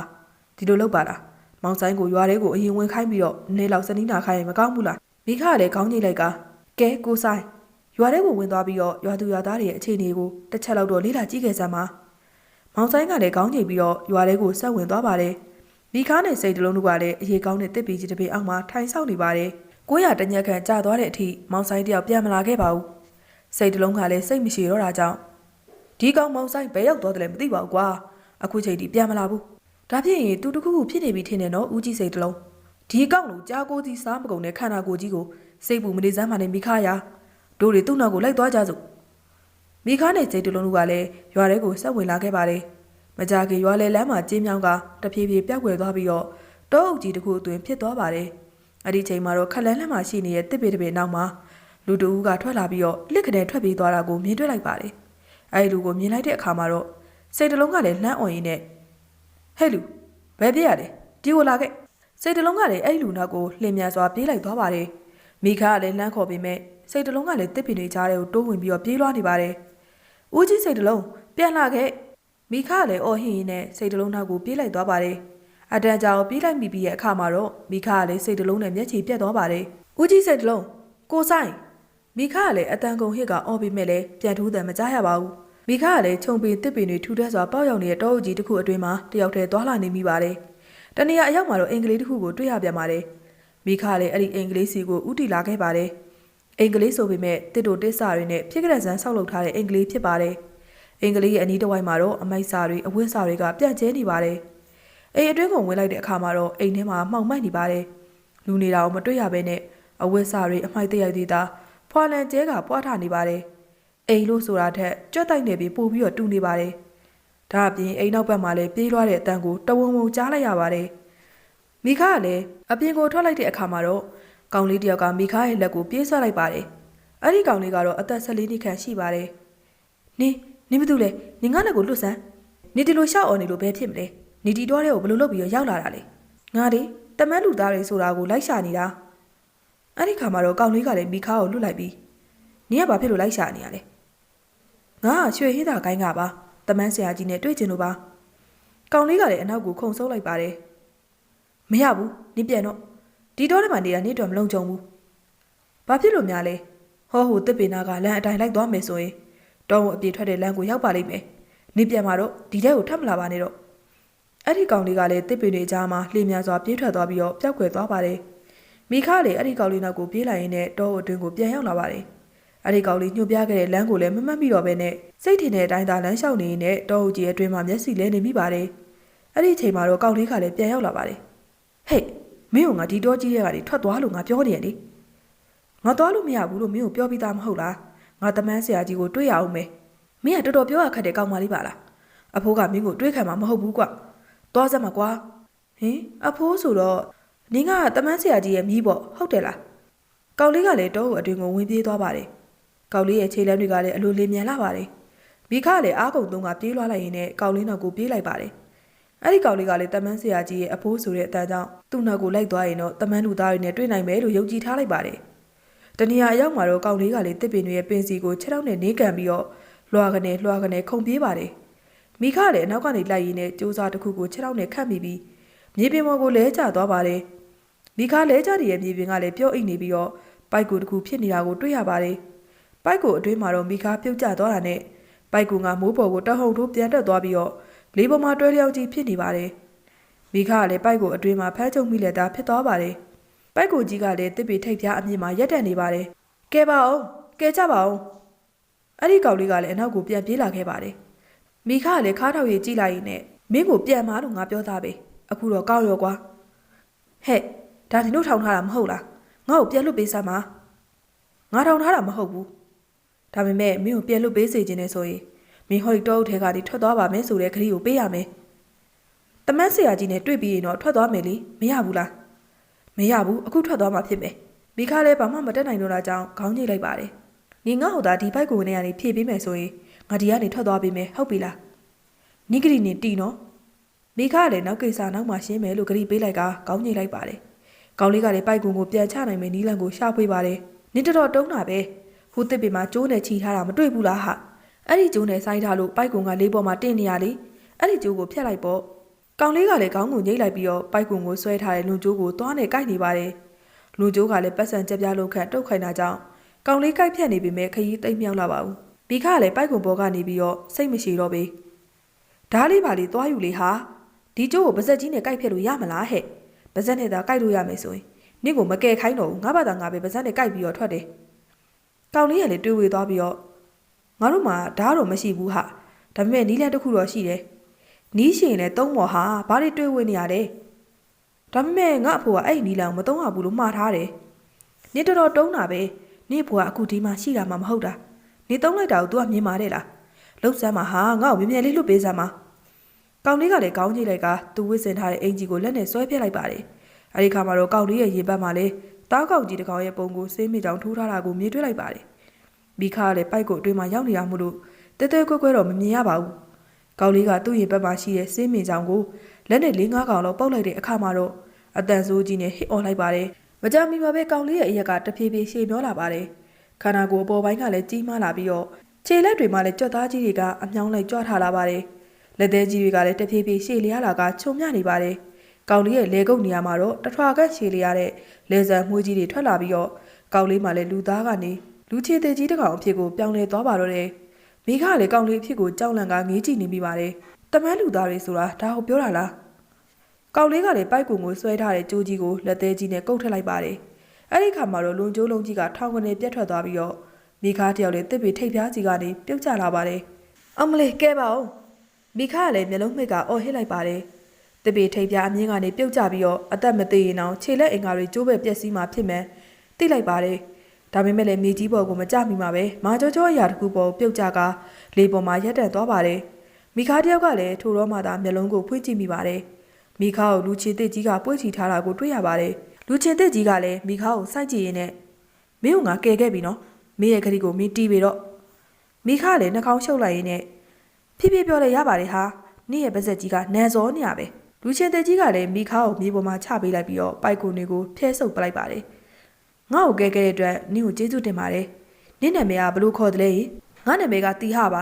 Speaker 1: ဒီလိုလုပ်ပါလား မောင်ဆိုင်ကိုရွာထဲကိုအရင်ဝင်ခိုင်းပြီးတော့နေလောက်စနီးနာခိုင်းရင်မကောင်းဘူးလားမိခါကလည်းခေါင်းကြီးလိုက်ကကဲကိုဆိုင်ရွာထဲကိုဝင်သွားပြီးတော့ရွာသူရွာသားတွေရဲ့အခြေအနေကိုတစ်ချက်လောက်တော့လေ့လာကြည့်ခဲ့စမ်းပါမောင်ဆိုင်ကလည်းခေါင်းကြီးပြီးတော့ရွာထဲကိုဆက်ဝင်သွားပါတယ်မိခါနဲ့စိတ်တလုံးတို့ကလည်းအရေးကောင်းတဲ့တစ်ပီကြီးတစ်ပေအောက်မှာထိုင်ဆောက်နေပါတယ်ကိုရတညက်ခန့်ကြာသွားတဲ့အထိမောင်ဆိုင်တယောက်ပြန်မလာခဲ့ပါဘူးစိတ်တလုံးကလည်းစိတ်မရှိတော့တာကြောင့်ဒီကောင်မောင်ဆိုင်ဘယ်ရောက်သွားတယ်လဲမသိပါဘူးကွာအခုချိန်ထိပြန်မလာဘူး ဒါဖြစ်ရင်တူတခုခုဖြစ်နေပြီထင်တယ်နော်ဦးကြီးစိတ်တလုံးဒီကောင်လို့ကြာကိုကြီးစားမကုန်တဲ့ခန္ဓာကိုယ်ကြီးကိုစိတ်ပူမနေစမ်းမှနဲ့မိခါရတို့တွေသူ့နောက်ကိုလိုက်သွားကြစို့မိခါနဲ့စိတ်တလုံးတို့ကလည်းရွာထဲကိုဆက်ဝင်လာခဲ့ပါတယ်မကြခင်ရွာလေလမ်းမှာကျင်းမြောင်းကတဖြည်းဖြည်းပြောက်ွယ်သွားပြီးတော့တောအုပ်ကြီးတစ်ခုအတွင်ဖြစ်သွားပါတယ်အဲ့ဒီချိန်မှာတော့ခက်လန်းလန်းမှာရှိနေတဲ့တစ်ပေတစ်ပေနောက်မှာလူတဦးကထွက်လာပြီးတော့လစ်ခနဲ့ထွက်ပြေးသွားတာကိုမြင်တွေ့လိုက်ပါတယ်အဲ့ဒီလူကိုမြင်လိုက်တဲ့အခါမှာတော့စိတ်တလုံးကလည်းလှမ်းអော်ရင်းနဲ့ ဟဲ့လူဘယ်ပြရလဲဒီကိုလာခဲ့စိတ်တလုံးကလည်းအဲ့ဒီလူနောက်ကိုလှင်မြန်စွာပြေးလိုက်သွားပါတယ်မိခါကလည်းလမ်းခေါ်ပြီးမဲ့စိတ်တလုံးကလည်းတစ်ပင်တွေကြားထဲကိုတိုးဝင်ပြီးတော့ပြေးလွှားနေပါတယ်ဦးကြီးစိတ်တလုံးပြန်လာခဲ့မိခါကလည်းအော်ဟင်ရင်းနဲ့စိတ်တလုံးနောက်ကိုပြေးလိုက်သွားပါတယ်အတန်ကြာကိုပြေးလိုက်မိပြီးရဲ့အခါမှာတော့မိခါကလည်းစိတ်တလုံးနဲ့မျက်ခြေပြတ်သွားပါတယ်ဦးကြီးစိတ်တလုံးကိုဆိုင်မိခါကလည်းအတန်ကုန်ဟစ်ကအော်ပြီးမဲ့လည်းပြန်ထူးတယ်မကြားရပါဘူး မိခါကလည်းခြုံပင်တစ်ပင်တွေထူထပ်စွာပေါက်ရောက်နေတဲ့တောအုပ်ကြီးတစ်ခုအတွင်းမှာတယောက်တည်းသွားလာနေမိပါတယ်တနေရာအရောက်မှာတော့အင်္ဂလိပ်တစ်ခုကိုတွေ့ရပြန်ပါတယ်မိခါကလည်းအဲ့ဒီအင်္ဂလိပ်စီကိုဥတီလာခဲ့ပါတယ်အင်္ဂလိပ်ဆိုပေမဲ့တစ်တို့တစ်စာတွေနဲ့ဖြစ်ကြတဲ့ဇန်ဆောက်လုပ်ထားတဲ့အင်္ဂလိပ်ဖြစ်ပါတယ်။အင်္ဂလိပ်ရဲ့အနီးတစ်ဝိုက်မှာတော့အမိုက်စာတွေအဝတ်စာတွေကပြန့်ကျဲနေပါတယ်။အိမ်အတွင်းကိုဝင်လိုက်တဲ့အခါမှာတော့အိမ်ထဲမှာမှောင်မိုက်နေပါတယ်။လူနေတာကိုမတွေ့ရဘဲနဲ့အဝတ်စာတွေအမိုက်တရိုက်သေးတာဖွာလန်ကျဲကပွားထနေပါတယ်။ အိမ်လို့ဆိုတာထက်ကြွက်တိုက်နေပြီးပို့ပြီးတော့တူနေပါတယ်။ဒါအပြင်အိမ်နောက်ဘက်မှာလည်းပြေးလွှားတဲ့အတန်ကိုတဝုံဝုံကြားလိုက်ရပါတယ်။မိခါကလည်းအပြင်ကိုထွက်လိုက်တဲ့အခါမှာတော့ကောင်လေးတယောက်ကမိခါရဲ့လက်ကိုပြေးဆွလိုက်ပါတယ်။အဲ့ဒီကောင်လေးကတော့အသက်14နှစ်ခန့်ရှိပါတယ်။နင်နင်ဘာတူလဲနင်ငါလက်ကိုလွတ်စမ်းနင်ဒီလိုရှောက်អော်နေလို့ဘယ်ဖြစ်မလဲ။နင်ဒီတော့တဲ့ကိုဘယ်လိုလုပ်ပြီးတော့ရောက်လာတာလဲ။ငါဒီတမန်လူသားတွေဆိုတာကိုလိုက်ရှာနေတာ။အဲ့ဒီခါမှာတော့ကောင်လေးကလည်းမိခါကိုလွတ်လိုက်ပြီးနင်ကဘာဖြစ်လို့လိုက်ရှာနေရလဲ။ ငါကရွှေဟင်းသာကိုင်းကပါတမန်ဆရာကြီးနဲ့တွေ့ကျင်လို့ပါ။ကောင်လေးကလည်းအနောက်ကိုခုန်ဆုပ်လိုက်ပါတယ်။မရဘူးနင်ပြန်တော့ဒီတော့ထဲမှာနေတာနေ့တော့မလုံခြုံဘူး။ဘာဖြစ်လို့များလဲ။ဟောဟိုတစ်ပင်နာကလမ်းအတိုင်းလိုက်သွားမယ်ဆိုရင်တောင်းအပြေထွက်တဲ့လမ်းကိုရောက်ပါလိမ့်မယ်။နေပြန်มาတော့ဒီထဲကိုထပ်မလာပါနဲ့တော့။အဲ့ဒီကောင်လေးကလည်းတစ်ပင်တွေကြားမှာလှေများစွာပြေးထွက်သွားပြီးတော့ပျောက်ကွယ်သွားပါတယ်။မိခါလည်းအဲ့ဒီကောင်လေးနောက်ကိုပြေးလာရင်းနဲ့တောအတွင်းကိုပြန်ရောက်လာပါတယ်။ အဲ့ဒီကောင်လေးညှို့ပြခဲ့တဲ့လမ်းကိုလည်းမမှတ်မိတော့ဘဲနဲ့စိတ်ထင်တဲ့အတိုင်းသာလမ်းလျှောက်နေရင်းနဲ့တောအုပ်ကြီးအတွင်းမှာမျက်စိလဲနေမိပါတယ်။အဲ့ဒီအချိန်မှာတော့ကောင်လေးကလည်းပြန်ရောက်လာပါတယ်။ဟေ့မင်းကငါဒီတော့ကြီးတဲ့ကနေထွက်သွားလို့ငါပြောနေရလေငါသွားလို့မရဘူးလို့မင်းကိုပြောပြီးသားမဟုတ်လားငါတမန်းဆရာကြီးကိုတွေ့ရအောင်မယ်မင်းကတော်တော်ပြောရခက်တဲ့ကောင်းမလေးပါလားအဖိုးကမင်းကိုတွေ့ခံမှာမဟုတ်ဘူးကွသွားစမ်းမှာကွာဟင်အဖိုးဆိုတော့နင်းကတမန်းဆရာကြီးရဲ့မိပေါ့ဟုတ်တယ်လားကောက်လေးကလည်းတောကိုအတွင်ကိုဝင်ပြေးသွားပါတယ် ကောက်လေးရဲ့ခြေလမ်းတွေကလည်းအလိုလေးမြန်လာပါတယ်မိခကလည်းအားကုန်သုံးကပြေးလွှားလိုက်ရင်းနဲ့ကောက်လေးနောက်ကိုပြေးလိုက်ပါတယ်အဲ့ဒီကောင်လေးကလည်းတမန်းဆရာကြီးရဲ့အဖိုးဆိုတဲ့အတန်းကြောင့်သူ့နောက်ကိုလိုက်သွားရင်တော့တမန်းလူသားတွေနဲ့တွေ့နိုင်မယ်လို့ယုံကြည်ထားလိုက်ပါတယ်။တနည်းအားအရောက်မှာတော့ကောင်လေးကလည်းတစ်ပင်တွေရဲ့ပင်စီကိုခြေထောက်နဲ့နေကန်ပြီးတော့လွှာကနေလွှာကနေခုန်ပြေးပါတယ်။မိခကလည်းအနောက်ကနေလိုက်ရင်းနဲ့စူးစားတစ်ခုကိုခြေထောက်နဲ့ခတ်မိပြီးမြေပြင်ပေါ်ကိုလဲကျသွားပါတယ်။မိခလဲကျတဲ့မြေပြင်ကလည်းပြုတ်အိတ်နေပြီးတော့ပိုက်ကိုတစ်ခုဖြစ်နေတာကိုတွေ့ရပါတယ်။ ပိုက်ကိုအတွင်းမှာတော့မိခပြုတ်ကျသွားတာနဲ့ပိုက်ကူကမိုးပေါ်ကိုတဟုန်ထိုးပြန်တက်သွားပြီးတော့လေးပေါ်မှာတွဲလျောက်ကြီးဖြစ်နေပါတယ်။မိခကလည်းပိုက်ကိုအတွင်းမှာဖမ်းချုပ်မိလက်သားဖြစ်သွားပါတယ်။ပိုက်ကိုကြီးကလည်းတစ်ပီထိတ်ပြားအမြင့်မှာရက်တက်နေပါတယ်။ကဲပါအောင်ကဲကြပါအောင်။အဲ့ဒီကောင်လေးကလည်းအနောက်ကိုပြန်ပြေးလာခဲ့ပါတယ်။မိခကလည်းခါထောက်ရည်ကြည့်လိုက်ရင်နဲ့မင်းကိုပြန်မာလို့ငါပြောသားပဲ။အခုတော့ကောက်ရောကွာ။ဟဲ့ဒါဒီတို့ထောင်ထားတာမဟုတ်လား။ငါ့ကိုပြန်လွတ်ပေးစမ်းပါ။ငါထောင်ထားတာမဟုတ်ဘူး။ ဒါပေမဲ့မင်းကိုပြန်လွတ်ပေးစေခြင်းနဲ့ဆိုရင်မင်းဟော်ရီတောအုပ်ထဲကနေထွက်သွားပါမယ်ဆိုတဲ့ခရီးကိုပေးရမယ်။တမန်းဆရာကြီးနဲ့တွေ့ပြီးရင်တော့ထွက်သွားမယ်လေမရဘူးလား။မရဘူးအခုထွက်သွားမှဖြစ်မယ်။မိခါလည်းဘာမှမတက်နိုင်တော့တာကြောင့်ခေါင်းညိတ်လိုက်ပါတယ်။နေငါ့ဟိုသာဒီဘိုက်ကိုနေရာနေဖြည့်ပေးမယ်ဆိုရင်ငါဒီကနေထွက်သွားပေးမယ်ဟုတ်ပြီလား။နိဂရီနေတီနော်။မိခါလည်းနောက်ကိစ္စနောက်မှရှင်းမယ်လို့ဂရီပေးလိုက်ကခေါင်းညိတ်လိုက်ပါတယ်။ကောင်းလေးကလည်းပိုက်ကွန်ကိုပြန်ချနိုင်မယ်နီးလန်ကိုရှာဖွေပါတယ်။နင်တော်တော်တုံးတာပဲ။ ဟိုတစ်ပင်မှာကျိုးနဲ့ချီထားတာမတွေ့ဘူးလားဟာ။အဲ့ဒီကျိုးနဲ့ဆိုင်ထားလို့ပိုက်ကွန်ကလေးပေါ်မှာတင်းနေရလေ။အဲ့ဒီကျိုးကိုဖျက်လိုက်ပေါ့။ကောင်လေးကလည်းခေါင်းကိုညှိလိုက်ပြီးတော့ပိုက်ကွန်ကိုဆွဲထားတဲ့လူကျိုးကိုသွားနဲ့ကိုက်နေပါတယ်။လူကျိုးကလည်းပတ်စံကြက်ပြားလုံးခန့်တုတ်ခိုင်တာကြောင့်ကောင်လေးကိုက်ဖြတ်နေပေမဲ့ခရီးတိတ်မြောက်လာပါဘူး။ပြီးခါကလည်းပိုက်ကွန်ဘောကနေပြီးတော့စိတ်မရှိတော့ပေ။ဓားလေးပါလေးသွားယူလေဟာ။ဒီကျိုးကိုပါဇက်ကြီးနဲ့ကိုက်ဖြတ်လို့ရမလားဟဲ့။ပါဇက်နဲ့သာကိုက်လို့ရမယ်ဆိုရင်နင့်ကိုမကယ်ခိုင်းတော့ဘူးငါဘာသာငါပဲပါဇက်နဲ့ကိုက်ပြီးတော့ထွက်တယ်။ ကောင်လေးကလည်းတွေးဝေသွားပြီးတော့ငါတို့မှာဓာတ်တော့မရှိဘူးဟာဒါပေမဲ့နီးလန်းတစ်ခုတော့ရှိတယ်နီးရှင်နဲ့သုံးမော်ဟာဘာတွေတွေးဝေနေရလဲဒါပေမဲ့ငါအဖိုးကအဲ့ဒီနီးလန်းကိုမသုံးရဘူးလို့မှားထားတယ်နေတော်တော်တုံးတာပဲနေအဖိုးကအခုဒီမှာရှိတာမှမဟုတ်တာနေသုံးလိုက်တာကို तू ကမြင်ပါတယ်လားလှုပ်ဆမ်းမှာဟာငါ့ကိုမြင်မြင်လေးလွတ်ပေးစမ်းပါကောင်လေးကလည်းကောင်းကြည့်လိုက်ကသူဝစ်စင်ထားတဲ့အင်ကြီးကိုလက်နဲ့ဆွဲပြစ်လိုက်ပါတယ်အဲဒီခါမှာတော့ကောင်လေးရဲ့ရေပတ်မှာလေ တားကောက်ကြီးတစ်ကောင်ရဲ့ပုံကိုစေးမိကြောင်ထိုးထားတာကိုမြင်တွေ့လိုက်ပါတယ်မိခါကလည်းပိုက်ကိုအတွင်းမှာရောက်နေတာမို့လို့တဲတဲကွဲကွဲတော့မမြင်ရပါဘူး။ကောက်လေးကသူ့ရင်ဘက်မှာရှိတဲ့စေးမင်ချောင်ကိုလက်နဲ့၄၅ကောင်လောက်ပုတ်လိုက်တဲ့အခါမှာတော့အတန်ဆိုးကြီးနဲ့ဟစ်အော်လိုက်ပါတယ်။မကြမီမှာပဲကောင်လေးရဲ့အရက်ကတဖြည်းဖြည်းရှည်မျောလာပါတယ်ခန္ဓာကိုယ်အပေါ်ပိုင်းကလည်းကြီးမားလာပြီးတော့ခြေလက်တွေမှာလည်းကြွက်သားကြီးတွေကအမြောင်းလိုက်ကြွထားလာပါတယ်လက်သေးကြီးတွေကလည်းတဖြည်းဖြည်းရှည်လျားလာကခြုံမြနေပါတယ် ကောင်လေးရဲ့လေကုတ်နေရာမှာတော့တထွာကရှည်လျားတဲ့လေဆန်မှုကြီးတွေထွက်လာပြီးတော့ကောင်လေးမှလည်းလူသားကနေလူချေသေးကြီးတစ်ကောင်အဖြစ်ကိုပြောင်းလဲသွားပါတော့တယ်မိခကလည်းကောင်လေးအဖြစ်ကိုကြောက်လန့်ကငေးကြည့်နေမိပါတယ်တမန်းလူသားတွေဆိုတာဒါကိုပြောတာလားကောင်လေးကလည်းပိုက်ကွန်ကိုဆွဲထားတဲ့ကြိုးကြီးကိုလက်သေးကြီးနဲ့ကုတ်ထက်လိုက်ပါတယ်။အဲ့ဒီခါမှာတော့လွန်ကျိုးလုံးကြီးကထောင်ကနေပြတ်ထွက်သွားပြီးတော့မိခါတယောက်လေးတစ်ပီထိပ်ပြားကြီးကနေပြုတ်ကျလာပါတယ်။အမလေးကဲပါဦး။မိခါကလည်းမျက်လုံးမိတ်ကအော်ဟစ်လိုက်ပါတယ်။ တစ်ပီထိပ်ပြားအမြင့်ကနေပြုတ်ကျပြီးတော့အသက်မသေးရင်အောင်ခြေလက်အင်္ဂါတွေကျိုးပဲပျက်စီးမှဖြစ်မယ်။သိလိုက်ပါတယ်။ဒါပေမဲ့လည်းမြေကြီးပေါ်ကိုမကြမိမှာပဲမာကြောကြောအရာတစ်ခုပေါ်ပြုတ်ကျကလေပေါ်မှာရက်တန်သွားပါတယ်။မိခါတယောက်ကလည်းထိုတော့မှသာမျက်လုံးကိုဖွင့်ကြည့်မိပါတယ်။မိခါကိုလူချင်တစ်ကြီးကပွေ့ချီထားတာကိုတွေ့ရပါတယ်။လူချင်တစ်ကြီးကလည်းမိခါကိုစိုက်ကြည့်ရင်းနဲ့မင်းကငါကယ်ခဲ့ပြီနော်။မင်းရဲ့ခရီးကိုမင်းတီးပြီတော့မိခါလည်းနှာခေါင်းရှုပ်လိုက်ရင်းနဲ့ဖြည်းဖြည်းပြောလိုက်ရပါတယ်ဟာ။နေ့ရဲ့ပါဇက်ကြီးကနန်စောနေရပဲ။ လူချင်တစ်ကြီးကလည်းမိခါကိုမြေပေါ်မှာချပေးလိုက်ပြီးတော့ပိုက်ကိုနေကိုဖျဲဆုပ်ပလိုက်ပါတယ်။ငါ့ကိုကယ်ခဲ့တဲ့အတွက်နင့်ကိုကျေးဇူးတင်ပါတယ်။နင့်နာမည်ကဘလို့ခေါ်တယ်လဲ။ငါနာမည်ကတီဟာပါ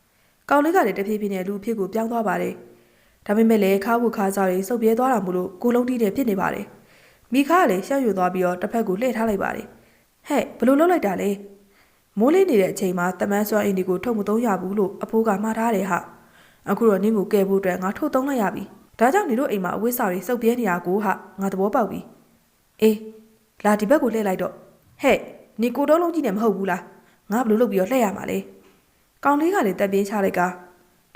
Speaker 1: ။ကောင်လေးကလည်းတဖြည်းဖြည်းနဲ့လူအဖြစ်ကိုပြောင်းသွားပါတယ်။ဒါပေမဲ့လည်းခါးဝခါးစားတွေစုပ်ပြဲသွားတာမို့လို့ကိုလုံးတီးတဲ့ဖြစ်နေပါတယ်။မိခါကလည်းရှောက်ရွသွားပြီးတော့တစ်ဖက်ကိုလှည့်ထားလိုက်ပါတယ်။ဟဲ့ဘလို့လှုပ်လိုက်တာလဲ။မိုးလေးနေတဲ့အချိန်မှာတမန်းစွမ်းအင်ဒီကိုထုတ်မသုံးရဘူးလို့အဖိုးကမှားထားတယ်ဟာ။အခုတော့နင်းကိုကဲဖို့အတွက်ငါထုတ်သုံးလိုက်ရပြီ။ ဒါကြောင့်နေတို့အိမ်မှာအဝိစာတွေစုပ်ပြဲနေတာကိုဟာငါသဘောပေါက်ပြီ။အေးလာဒီဘက်ကိုလှည့်လိုက်တော့ဟဲ့နေကိုတော့လုံးကြီးနဲ့မဟုတ်ဘူးလား။ငါဘလို့လုပ်ပြီးတော့လှည့်ရမှာလဲ။ကောင်လေးကလည်းတက်ပြင်းချလိုက်က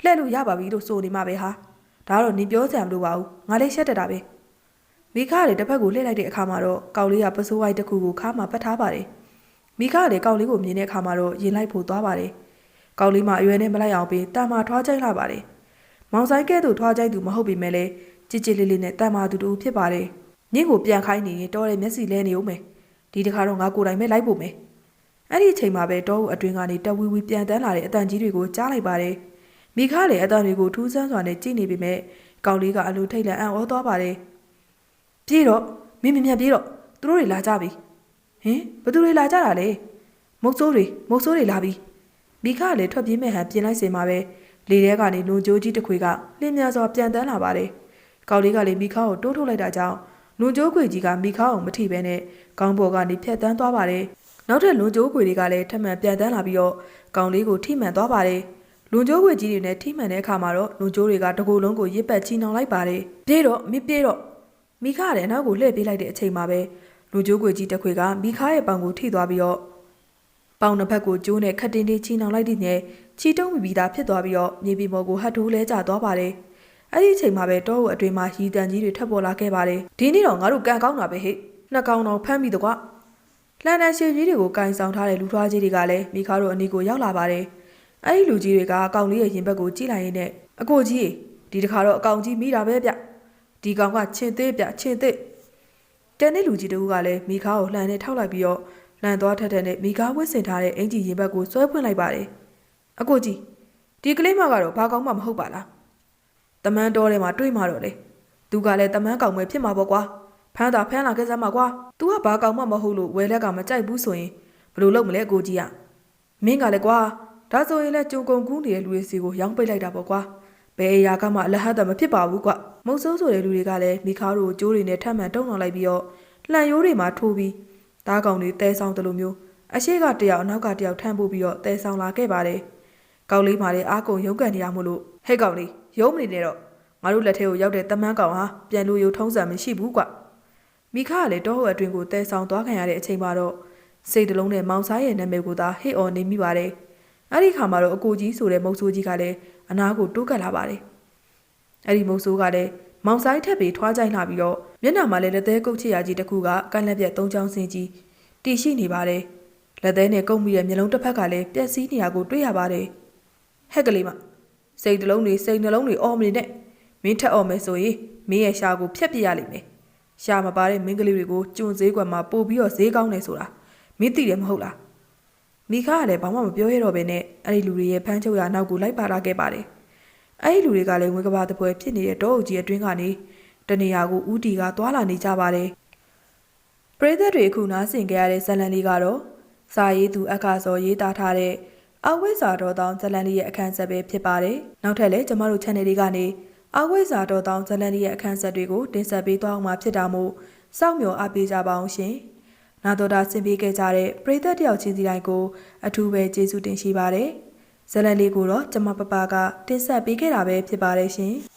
Speaker 1: လှည့်လို့ရပါပြီလို့ဆိုနေမှပဲဟာ။ဒါကတော့နင်ပြောစရာမလိုပါဘူးငါလည်းရှက်တက်တာပဲမိခါကလည်းတစ်ဖက်ကိုလှည့်လိုက်တဲ့အခါမှာတော့ကောင်လေးကပစိုးဝိုက်တစ်ခုကိုခါမှာပတ်ထားပါတယ်မိခါကလည်းကောင်လေးကိုမြင်တဲ့အခါမှာတော့ရင်လိုက်ဖို့သွားပါတယ်ကောင်လေးမှအရွယ်နဲ့မလိုက်အောင်ပြီးတာမာထွားကြိုက်လာပါတယ် မောင်ဆိုင်ကဲ့သို့ထွားကြိုက်သူမဟုတ်ပေမဲ့လည်းကြစ်ကြစ်လေးလေးနဲ့တာမာတူတူဖြစ်ပါတယ်နင့်ကိုပြန်ခိုင်းနေရင်တော်တဲ့မျက်စိလဲနေဦးမယ်ဒီတစ်ခါတော့ငါကိုယ်တိုင်ပဲလိုက်ဖို့မယ်အဲ့ဒီအချိန်မှာပဲတောအုပ်အတွင်းကနေတဝီဝီပြန်တန်းလာတဲ့အတန်ကြီးတွေကိုကြားလိုက်ပါတယ်မိခါလည်းအတန်တွေကိုထူးဆန်းစွာနဲ့ကြည့်နေပေမဲ့ကောင်လေးကအလိုထိတ်လန့်အံ့ဩသွားပါတယ်ပြေးတော့မင်းမမြတ်ပြေးတော့သူတို့တွေလာကြပြီဟင်ဘသူတွေလာကြတာလဲမုတ်ဆိုးတွေမုတ်ဆိုးတွေလာပြီမိခါလည်းထွက်ပြေးမဲ့ဟန်ပြင်လိုက်စင်မှာပဲ လေထဲကနေလွန်ကြိုးကြီးတစ်ခွေကလင်းများစွာပြန်တန်းလာပါတယ်ကောင်လေးကလည်းမိခါကိုတိုးထုတ်လိုက်တာကြောင့်လွန်ကြိုးခွေကြီးကမိခါကိုမထိဘဲနဲ့ကောင်းပေါ်ကနေဖြတ်တန်းသွားပါတယ်နောက်ထပ်လွန်ကြိုးခွေတွေကလည်းထပ်မံပြန်တန်းလာပြီးတော့ကောင်လေးကိုထိမှန်သွားပါတယ်လွန်ကျိုးခွေကြီးတွေနဲ့ထိမှန်တဲ့အခါမှာတော့လွန်ကျိုးတွေကတကူလုံးကိုရစ်ပတ်ချီနှောင်လိုက်ပါတယ်။ပြေးတော့မိပြေးတော့မိခါရဲ့နောက်ကိုလှည့်ပေးလိုက်တဲ့အချိန်မှာပဲလွန်ကျိုးခွေကြီးတစ်ခွေကမိခါရဲ့ပေါင်ကိုထိသွားပြီးတော့ပေါင်တစ်ဖက်ကိုကျိုးနဲ့ခတ်တင်းတင်းချီနှောင်လိုက်တဲ့ည ချီတုံးမိပြီးသားဖြစ်သွားပြီးတော့မြေပြင်ပေါ်ကိုဟတ်ထိုးလဲကျသွားပါတယ်။အဲ့ဒီအချိန်မှာပဲတောအုပ်အတွင်းမှာရီတန်ကြီးတွေထပ်ပေါ်လာခဲ့ပါတယ်။ဒီနေ့တော့ငါတို့ကန်ကောင်းတာပဲဟဲ့။နှစ်ကောင်တော့ဖမ်းပြီးတော့ကွာ။လှန်တန်ရှည်ကြီးတွေကိုကင်ဆောင်ထားတဲ့လူထွားကြီးတွေကလည်းမိခါတို့အနီးကိုရောက်လာပါတယ်။အဲ့ဒီလူကြီးတွေကအကောင်လေးရဲ့ရင်ဘက်ကိုကြည့်လိုက်ရင်းနဲ့အကိုကြီးဒီတစ်ခါတော့အကောင်ကြီးမိတာပဲဗျဒီကောင်ကချင်းသေးဗျချင်းသေးတန်တဲ့လူကြီးတူကလည်းမိခါကိုလှန်နဲ့ထောက်လိုက်ပြီးတော့လှန်သွားထက်ထက်နဲ့မိခါဝစ်စင်ထားတဲ့အင်ကြီးရင်ဘက်ကိုဆွဲဖွင့်လိုက်ပါတယ် အကိုကြီးဒီကလေးမကတော့ဘာကောင်မှမဟုတ်ပါလားတမန်းတော်ထဲမှာတွေးမှတော့လေသူကလည်းတမန်းကောင်ပဲဖြစ်မှာပေါ့ကွာဖမ်းတာဖမ်းလာခဲ့စမ်းမှာကွာ तू ကဘာကောင်မှမဟုတ်လို့ဝယ်လက်ကမကြိုက်ဘူးဆိုရင်ဘယ်လိုလုပ်မလဲအကိုကြီးကမင်းကလည်းကွာဒါဆိုရင်လည်းကြုံကုန်ကူးနေတဲ့လူတွေစီကိုရောင်းပိတ်လိုက်တာပေါ့ကွာဘယ်အရာကမှအလဟတ်တမဖြစ်ပါဘူးကွမုတ်ဆိုးဆိုတဲ့လူတွေကလည်းမိခါတို့ကိုကြိုးတွေနဲ့ထပ်မံတုံအောင်လိုက်ပြီးတော့လှန်ရိုးတွေမှာထိုးပြီးတားကောင်တွေတဲဆောင်တယ်လို့မျိုးအရှိကတယောက်အနောက်ကတယောက်ထမ်းပို့ပြီးတော့တဲဆောင်လာခဲ့ပါတယ် ကောက်လေးမာလည်းအားကုန်ရုပ်ကန်နေရမို့လို့ဟဲ့ကောင်လေးရုံးမနေနဲ့တော့ငါတို့လက်ထဲကိုရောက်တဲ့တမန်းကောင်ဟာပြန်လို့ရုံထုံးစံမရှိဘူးကွမိခါကလည်းတောဟိုအတွင်ကိုတဲဆောင်သွားခံရတဲ့အချိန်မှာတော့စိတ်တလုံးနဲ့မောင်စားရဲ့နာမည်ကိုသာဟစ်အော်နေမိပါတယ်အဲ့ဒီခါမှာတော့အကိုကြီးဆိုတဲ့မုတ်ဆိုးကြီးကလည်းအနာကိုတိုးကပ်လာပါတယ်။အဲ့ဒီမုတ်ဆိုးကလည်းမောင်ဆိုင်ထက်ပြီးထွားကြိုင်လာပြီးတော့မျက်နှာမှာလည်းလက်သေးကုတ်ချရာကြီးတစ်ခုကကန့်လက်ပြက်သုံးချောင်းစင်ကြီးတီရှိနေပါတယ်။လက်သေးနဲ့ကုတ်မိတဲ့မျက်လုံးတစ်ဖက်ကလည်းပြက်စီးနေရကိုတွေ့ရပါတယ်။ ဟဲ့ကလေးမစိတ်တစ်လုံးတွေစိတ်နှလုံးတွေအော်မနေနဲ့မင်းထက်အော်မယ်ဆိုရင်မင်းရဲ့ရှာကိုဖျက်ပြရလိမ့်မယ်။ရှာမပါတဲ့မင်းကလေးတွေကိုကျွန်းဈေးကွက်မှာပို့ပြီးတော့ဈေးကောင်းနေဆိုတာမင်းသိတယ်မဟုတ်လား။မိခါကလည်းဘာမှမပြောရတော့ဘဲနဲ့အဲ့ဒီလူတွေရဲ့ဖမ်းချုပ်ရာနောက်ကိုလိုက်ပါလာခဲ့ပါတယ်။အဲ့ဒီလူတွေကလည်းဝေကဘာတပွဲဖြစ်နေတဲ့တောအုပ်ကြီးအတွင်းကနေတနေရာကိုဦးတီကသွာလာနေကြပါတယ်။ပရိသတ်တွေအခုနားဆင်ကြရတဲ့ဇာတ်လမ်းလေးကတော့စာရေးသူအခါစောရေးသားထားတဲ့ အဝိဇ္ဇာတော်တောင်းဇာတ်လမ်းလေးရဲ့အခန်းဆက်ပဲဖြစ်ပါတယ်။နောက်ထပ်လည်းကျမတို့ channel လေးကနေအဝိဇ္ဇာတော်တောင်းဇာတ်လမ်းလေးရဲ့အခန်းဆက်တွေကိုတင်ဆက်ပေးသွားအောင်မှာဖြစ်တာမို့စောင့်မျှော်အားပေးကြပါအောင်ရှင်။နာတော်တာဆင်ပေးခဲ့ကြတဲ့ပရိသတ်တယောက်ချင်းစီတိုင်းကိုအထူးပဲကျေးဇူးတင်ရှိပါတယ်။ဇာတ်လမ်းလေးကိုတော့ကျမပပကတင်ဆက်ပေးခဲ့တာပဲဖြစ်ပါတယ်ရှင်။